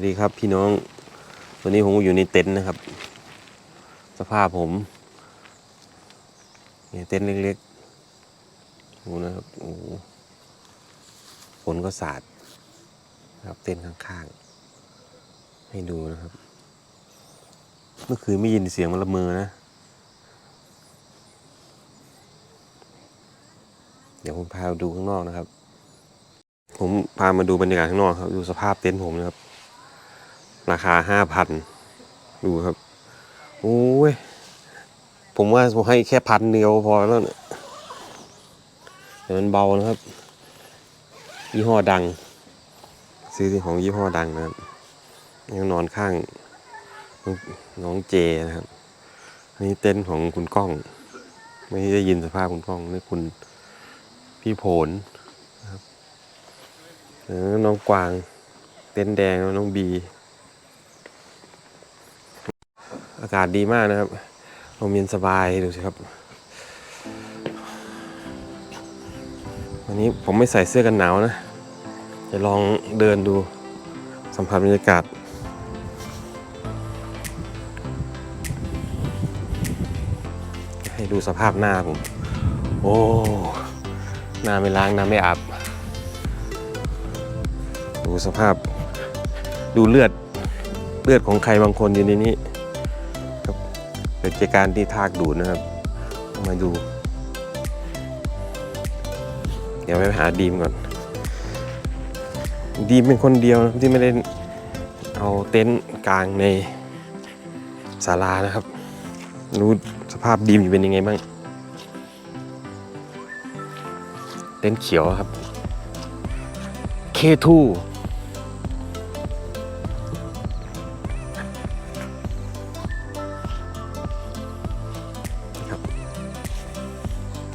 สวัสดีครับพี่น้องวันนี้ผมอยู่ในเต็นท์นะครับ สภาพผมเนี่ยเต็นท์เล็กๆดูนะครับโอ้ฝนก็สาดครับเต็นท์ข้างๆ ให้ดูนะครับ เมื่อคืนไม่ยินเสียงมันละเมอนะ เดี๋ยวผมพาดูข้างนอกนะครับ ผมพามาดูบรรยากาศข้างนอกครับ ดูสภาพเต็นท์ผมนะครับ ราคาห้าพันดูครับ โอ้ย ผมว่าผมให้แค่พันเดียวพอแล้วเนี่ยแต่มันเบานะครับ ยี่ห้อดัง ซื้อที่ของยี่ห้อดังนะครับยังนอนข้างน้องเจนะครับอันนี้เต็นท์ของคุณก้อง ไม่ได้ยินสภาพคุณก้องนี่คุณพี่โผลนะครับน้องกวาง เต็นท์แดงแล้วน้องบี อากาศดีมากนะครับลมเย็นสบายดูสิครับ วันนี้ผมไม่ใส่เสื้อกันหนาวนะ จะลองเดินดูสัมผัสบรรยากาศให้ดูสภาพหน้าผม โอ้หน้าไม่ล้างหน้าไม่อาบ ดูสภาพ ดูเลือด เลือดของใครบางคนอยู่ในนี้ เกิดจาการที่ทากดูดนะครับ มาดู เดี๋ยวไปหาดีมก่อน ดีมเป็นคนเดียวนะที่ไม่ได้เอาเต็นท์กลางในศาลานะครับ รู้สภาพดีมอยู่เป็นยังไงบ้าง เต็นท์เขียวครับ K2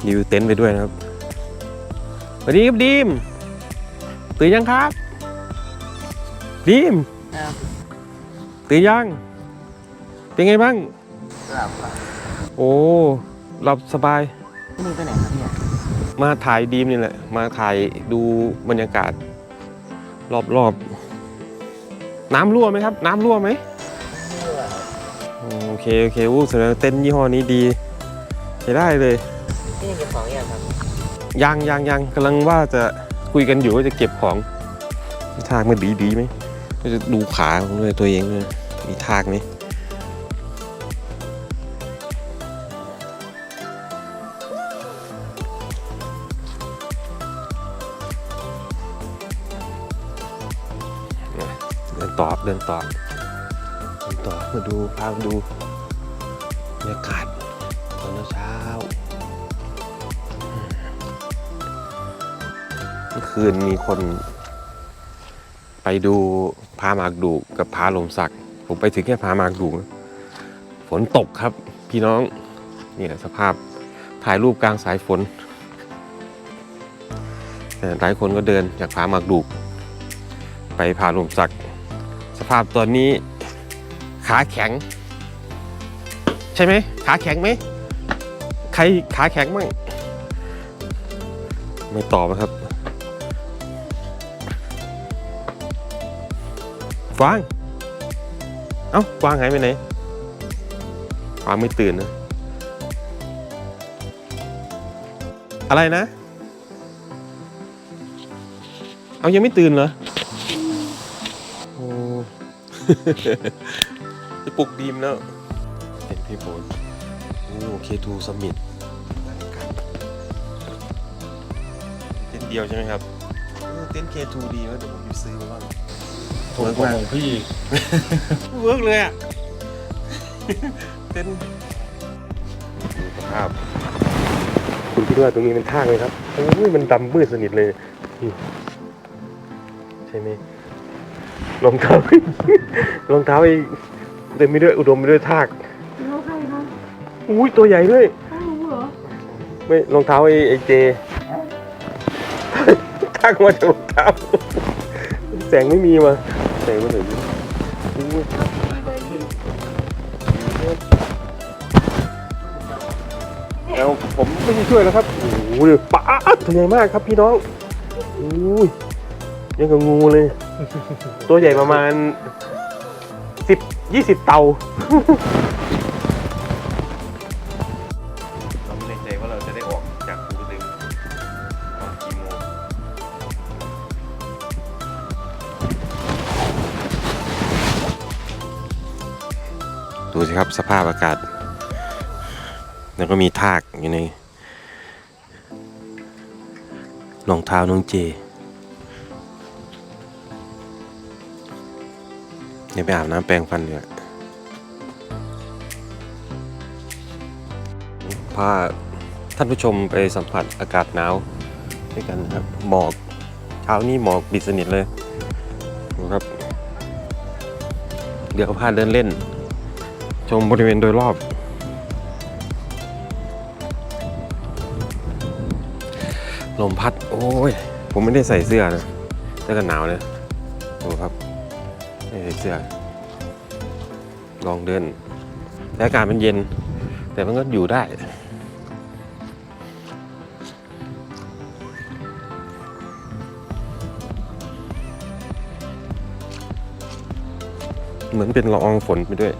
รีวิวเต็นท์ไปด้วยนะครับสวัสดีครับดีมตื่นยังครับ ดีมครับตื่นยัง เป็นไงบ้าง หลับครับโอ้หลับสบายพี่นี่ไปไหนครับเนี่ยมาถ่ายดีมนี่แหละ มาถ่ายดูบรรยากาศ รอบๆ น้ำรั่วไหมครับ น้ำรั่วไหมโอเค โอเคอู้แสดงว่าเต็นท์ยี่ห้อนี้ดีใช้ได้เลย พี่เก็บของยังครับยังยังยังกำลังว่าจะคุยกันอยู่ว่าจะเก็บของทากมันดีดีไหมก็จะดูขาของเลยตัวเองเลยมีทากไหมเดินต่อเดินต่อเดินต่อมาดูพามาดูบรรยากาศ มื่อคืนมีคน ไปดูพาหมากดูกกับพาลมสัก ผมไปถึงแค่พาหมากดูกฝนตกครับ พี่น้องนี่แหละสภาพถ่ายรูปกลางสายฝนแต่หลายคนก็เดินจากพาหมากดูก ไปพาลมสัก สภาพตอนนี้ขาแข็ง ใช่ไหมขาแข็งไหมใครขาแข็งมั่งไม่ตอบนะครับ กวาง เอ้ากวางหายไปไหนกวางไม่ตื่นนะ อะไรนะ เอายังไม่ตื่นเหรอ โอ้จะปลุกดีมแล้วเห็นพี่โบนโอ้เคทูสมิธเต้นเดียวใช่ไหมครับ เต้นเคทูดีนะเดี๋ยวผมจะซื้อมาบ้าง ถูกกว่าของพี่เวิร์กเลยอะเต้นดูสภาพคุณคิดว่าตรงนี้เป็นทางไหมครับโอ้ยมันดำมืดสนิทเลยนี่ใช่ไหมรองเท้ารองเท้าไอ้เต็มไปด้วยอุดมไปด้วยทากเราใครคะอุ้ยตัวใหญ่ด้วยไม่รู้เหรอไม่รองเท้าไอ้ไอ้เจทากมาจากรองเท้าแสงไม่มีมา แสงมาถึงอุ้ยแล้วผมไม่ได้ช่วยแล้วครับโอ้ยปลาตัวใหญ่มากครับพี่น้องอุ้ยยังกับงูเลย ตัวใหญ่ประมาณสิบยี่สิบเตา สิครับสภาพอากาศ แล้วก็มีทากอยู่ในรองเท้าน้องเจเนี่ยไปอาบน้ำแปรงฟันเลยพาท่านผู้ชมไปสัมผัสอากาศหนาวด้วยกันนะครับหมอกเช้านี้หมอกปิดสนิทเลยนะครับ เดี๋ยวพาเดินเล่น ชมบริเวณโดยรอบ ลมพัด โอ้ย ผมไม่ได้ใส่เสื้อนะแต่ก็หนาวเลยดูครับไม่ใส่เสื้อ ลองเดินแต่อากาศมันเย็น แต่มันก็อยู่ได้เหมือนเป็นละอองฝนไปด้วย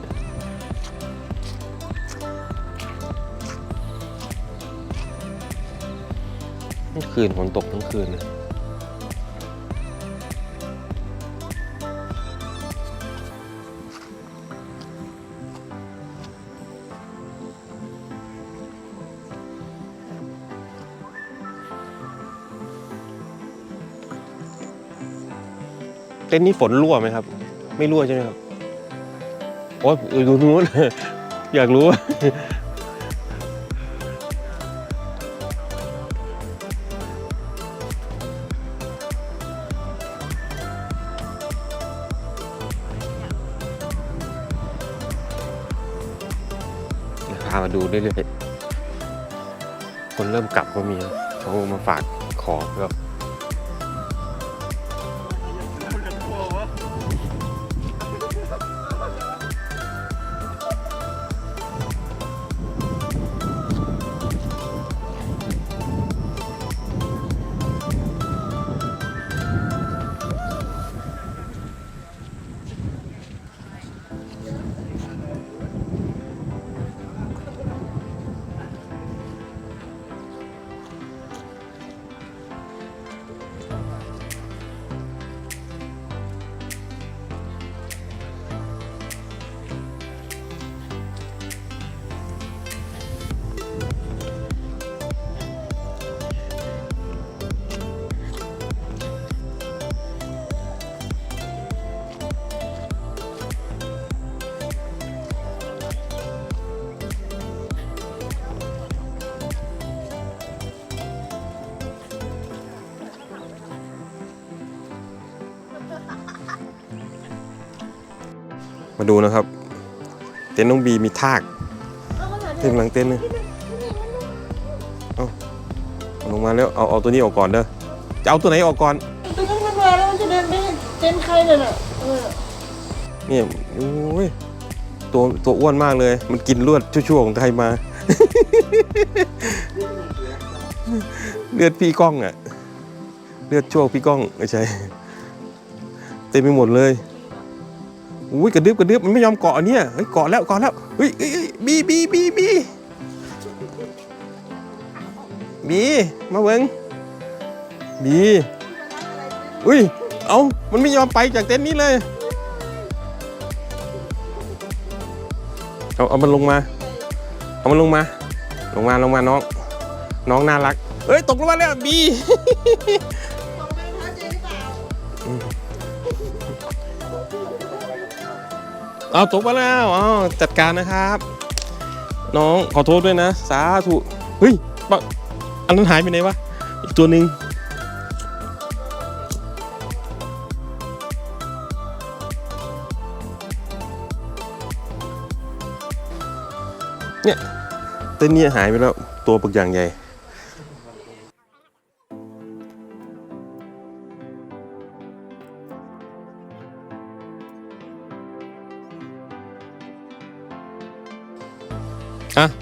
คืนฝนตกทั้งคืนนะเต้นท์นี้ฝนรั่วไหมครับ ไม่รั่วใช่ไหมครับ โอ้ยออดูนู้น อยากรู้าดูเรื่อยๆคนเริ่มกลับก็มีเขามาฝากของแล้ว ดูนะครับ เต็นท์น้องบีมีทากเต็มหลังเต็นท์เลยเอาเอาลงมาแล้วเอาเอาตัวนี้ออกก่อนเด้อจะเอาตัวไหนออกก่อนตัวนั้นมันมาแล้วมันจะเดินไปเต็นท์ใครน่ะน่ะเออเนี่ยโอ้ยตัวตัวอ้วนมากเลย มันกินเลือดชั่วๆของไทยมา เลือดพี่ก้องอะ เลือดชั่วพี่ก้องไม่ใช่เต็มไปหมดเลย อุ้ยกระดึบกระดึบมันไม่ยอมเกาะเนี่ยเฮ้ยเกาะแล้วเกาะแล้วเฮ้ยเฮ้ยเฮ้ยบีบีบีบีบีมาเบิงบีอุ้ยเอามันไม่ยอมไปจากเต็นท์นี้เลยเอาเอามันลงมา เอามันลงมา ลงมาลงมาน้อง น้องน่ารักเฮ้ยตกลงมาแล้วบี เอาตกมาแล้วอ๋อจัดการนะครับ น้องขอโทษด้วยนะ สาธุเฮ้ยปะอันนั้นหายไปไหนวะอีกตัวหนึ่งเนี่ยเต้นเนี่ยหายไปแล้วตัวปึกอย่างใหญ่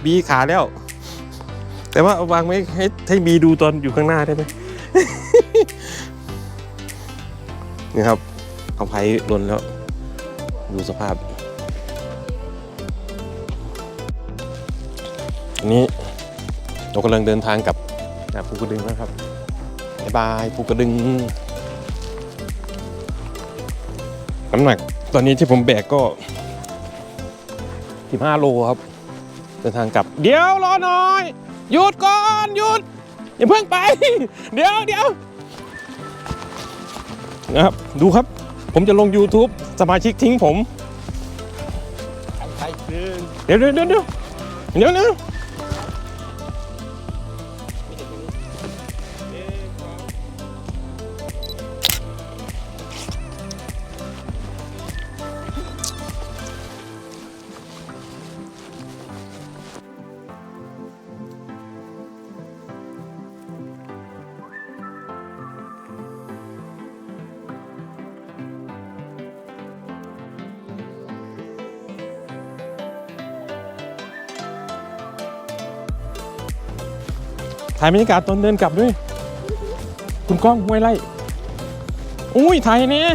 บีขาแล้ว แต่ว่าเอาวางไว้ให้ให้บีดูตอนอยู่ข้างหน้าได้ไหมนี่ครับเขาไพ่ลนแล้ว ดูสภาพ อันนี้เรากำลังเดินทางกลับจากภูกระดึงนะครับบ๊ายบายภูกระดึงน้ำหนักตอนนี้ที่ผมแบกก็ 15 โลครับ เดินทางกลับ เดี๋ยวรอหน่อย หยุดก่อนหยุด อย่าเพิ่งไป เดี๋ยวเดี๋ยวนะครับ ดูครับ ผมจะลง YouTube สมาชิกทิ้งผมใครคืนเดี๋ยวเดี๋ยวเดี๋ยวเดี๋ยวเดี๋ยว ถ่ายบรรยากาศตอนเดินกลับด้วย คุณก้องห้วยไล่อุ้ยถ่ายนี่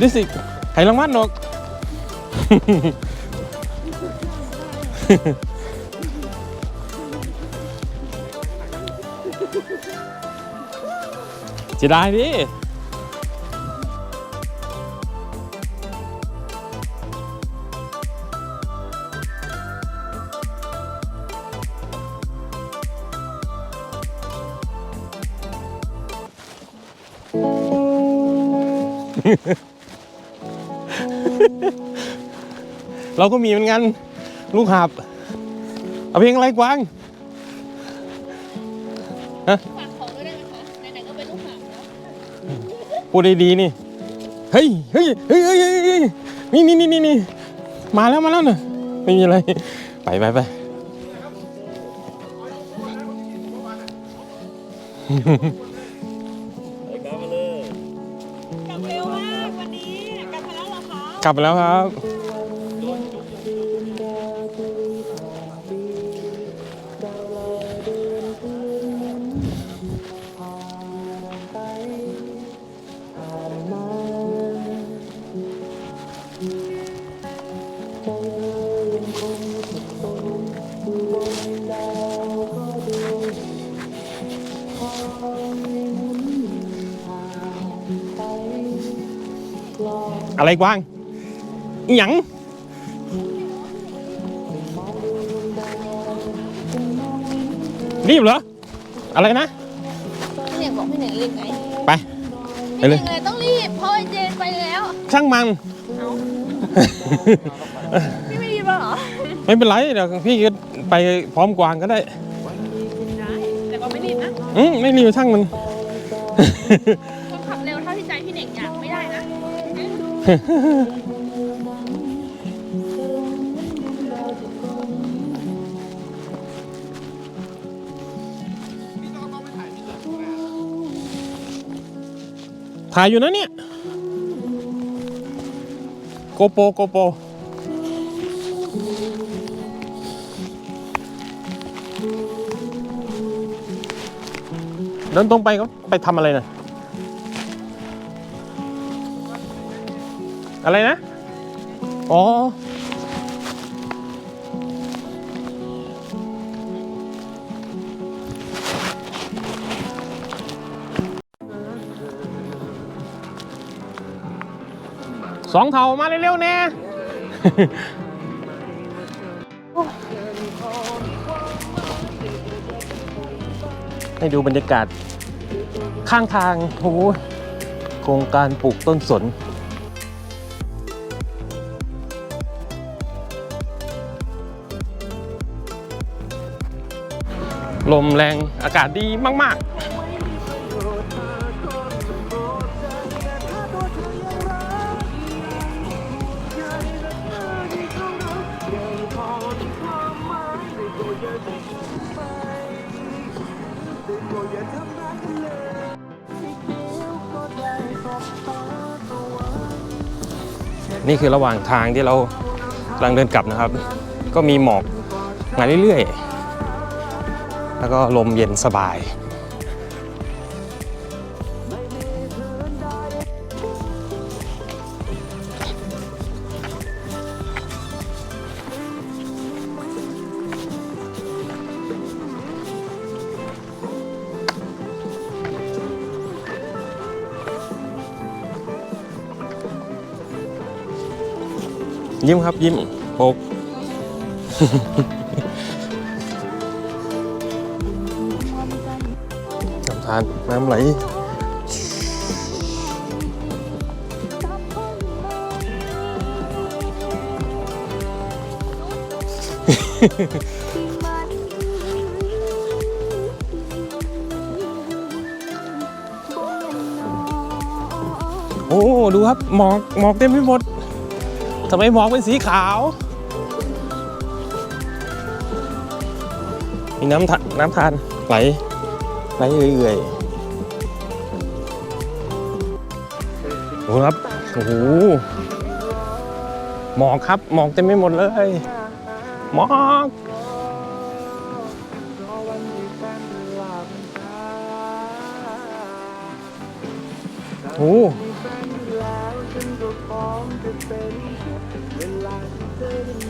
ดิสิถ่ายรางวัลดอกจะได้ดิ เราก็มีเหมือนกัน ลูกหาบเอาเพลงอะไรกวางฝากของด้วยได้ไหมคะไหนๆก็เป็นลูกหาบแล้วพูดดีๆนี่ เฮ้ยเฮ้ยเฮ้ยเฮ้ยเฮ้ยเฮ้ยนี่นี่นี่นี่นี่มาแล้วมาแล้วเน่ะไม่มีอะไร ไปไปไป ลับแล้วครับ อะไรกว้าง อหยังรีบเหรอ อะไรนะ พี่เน่งบอกพี่เน่งรีบไงไป ไปพี่เลเน่ย งเลยต้องรีบเพราะไอ้เจนไปแล้ว ช่างมันพี่ไม่รีบแล้วเหรอไม่เป็นไรเดี๋ยวพี่ก็ไปพร้อมกวางก็ได้ ได้แต่ก็ไม่รีบนะอืมไม่รีบช่างมัน ต้องขับเร็วเท่าที่ใจพี่เน่งอยากไม่ได้นะ ถ่ายอยู่นะเนี่ยโกโปโกโปเดินตรงไปก็ไปทำอะไรนะอะไรนะ อ๋อ สองเท่ามาเร็วๆแน่ให้ดูบรรยากาศข้างทางโอ้โหโครงการปลูกต้นสนลมแรงอากาศดีมาก ๆ นี่คือระหว่างทางที่เรากำลังเดินกลับนะครับ ก็มีหมอกมาเรื่อยๆ แล้วก็ลมเย็นสบาย ยิ้มครับยิ้มโอบน้ำทานน้ำไหลโอ้ ดูครับ หมอก หมอกเต็มไปหมด ทำไมหมอกเป็นสีขาว มีน้ำทะน้ำทานไหลไหลเอื่อยๆโอ้ครับ โอ้โห หมอกครับ หมอกเต็มไปหมดเลย หมอกโอ้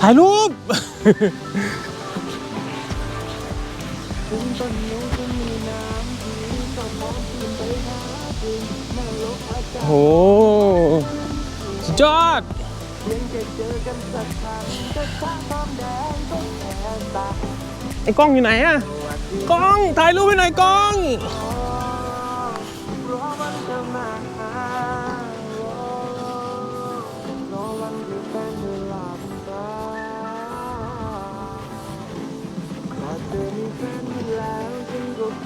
ถ่ายรูป โหสุดยอดไอ้กล้องอยู่ไหนอะกล้องถ่ายรูปให้หน่อยกล้อง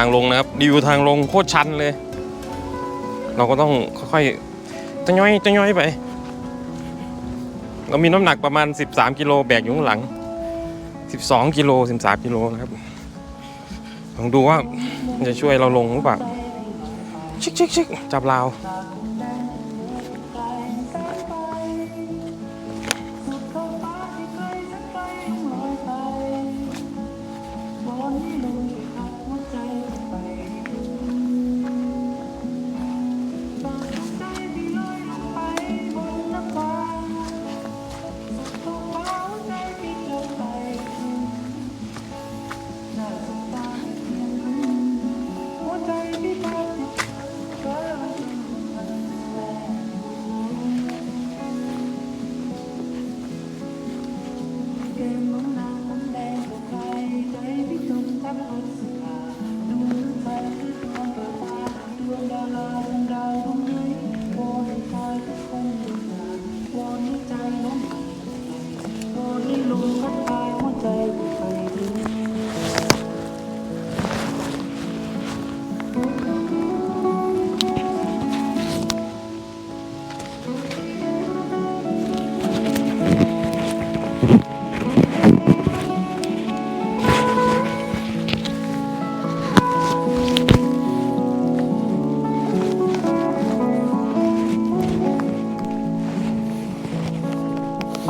ทางลงนะครับ รีวิวทางลงโคตรชันเลย เราก็ต้องค่อยๆตะย้อยตะย้อยไป เรามีน้ำหนักประมาณ 13 กิโลแบกอยู่ข้างหลัง 12 กิโล 13 กิโลนะครับลองดูว่าจะช่วยเราลงหรือเปล่าชิกชิกชิกจับราว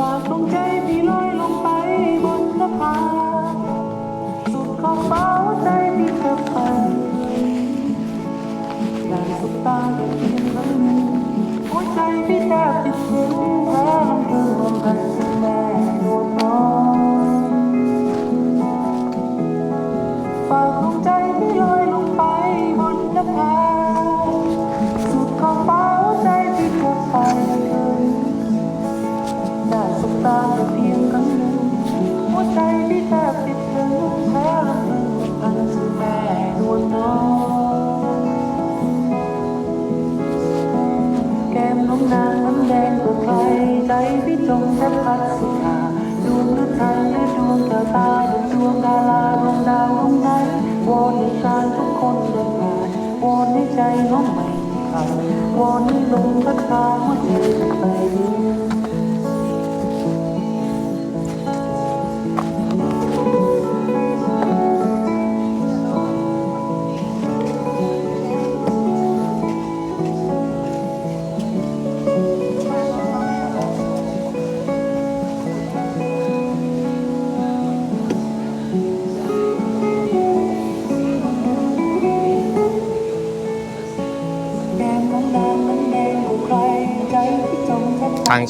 ฝากดวงใจพี่ลอยลงไปบนนภาสุดขอบฟ้าใจพี่เธอไปอากสุดตาเพียงครั้หัวใจพี่แทบติดถึงแพ้น้ำเธอรวม จมแทบพัสสุดาดวงฤทัยและดวงแก้วตาดวงดวงดาราดวงดาวดวงไหนวอนให้ชารทุกคนเดินผ่านวอนให้ใจน้องไม่ขาวอนให้ลมพัดพาหัวใจไป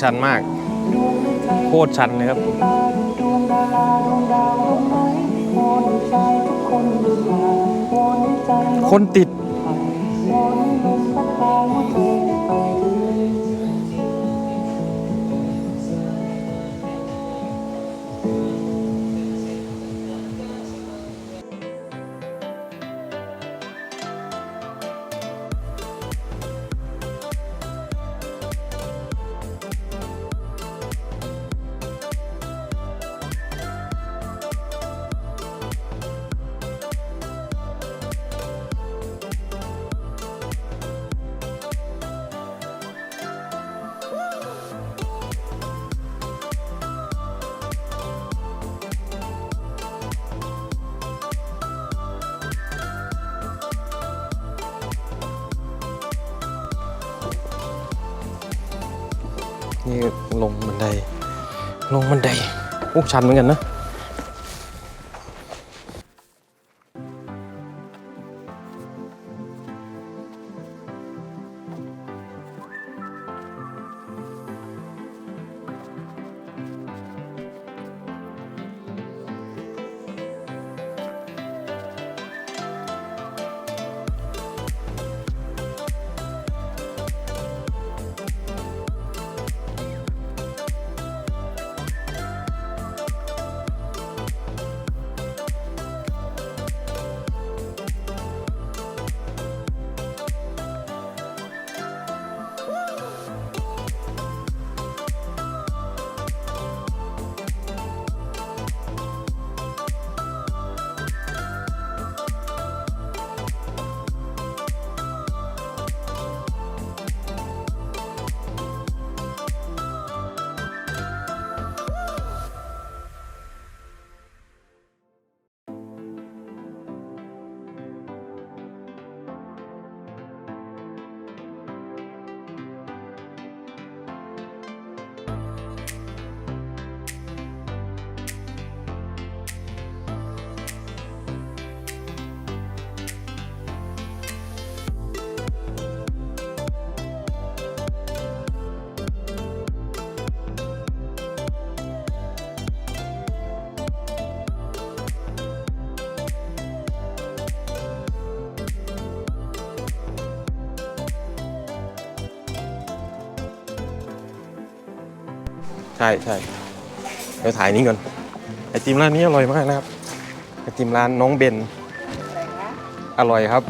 ชันมาก โคตรชันเลยครับตาด โอ้ชันเหมือนกันนะ ใช่ใช่เดี๋ยวถ่ายนี้ก่อนไอติมร้านนี้อร่อยมากนะครับไอติมร้านน้องเบนอร่อยครับ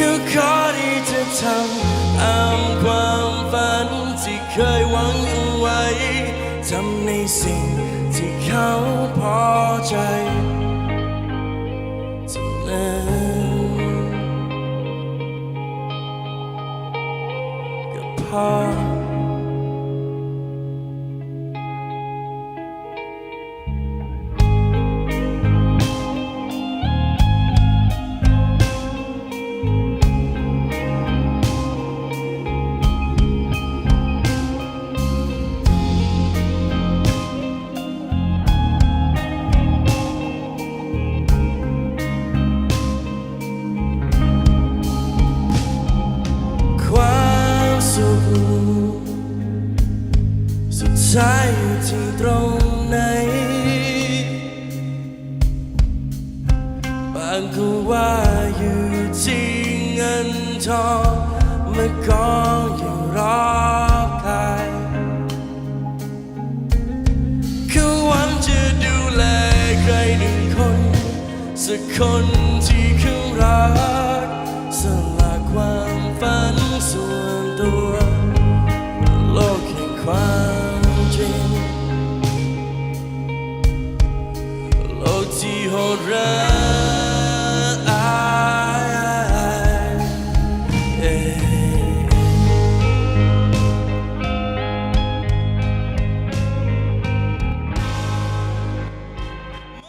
คือขอที่จะทำอามความฝันที่เคยหวังเอาไว้ทำในสิ่งที่เขาพอใจเท่านั้นก็พอ สุดท้ายอยู่ที่ตรงไหน บางก็ว่าอยู่ที่เงินทองเมื่อกองอยู่รอบกายเขาหวังจะดูแลใครหนึ่งคน สักคน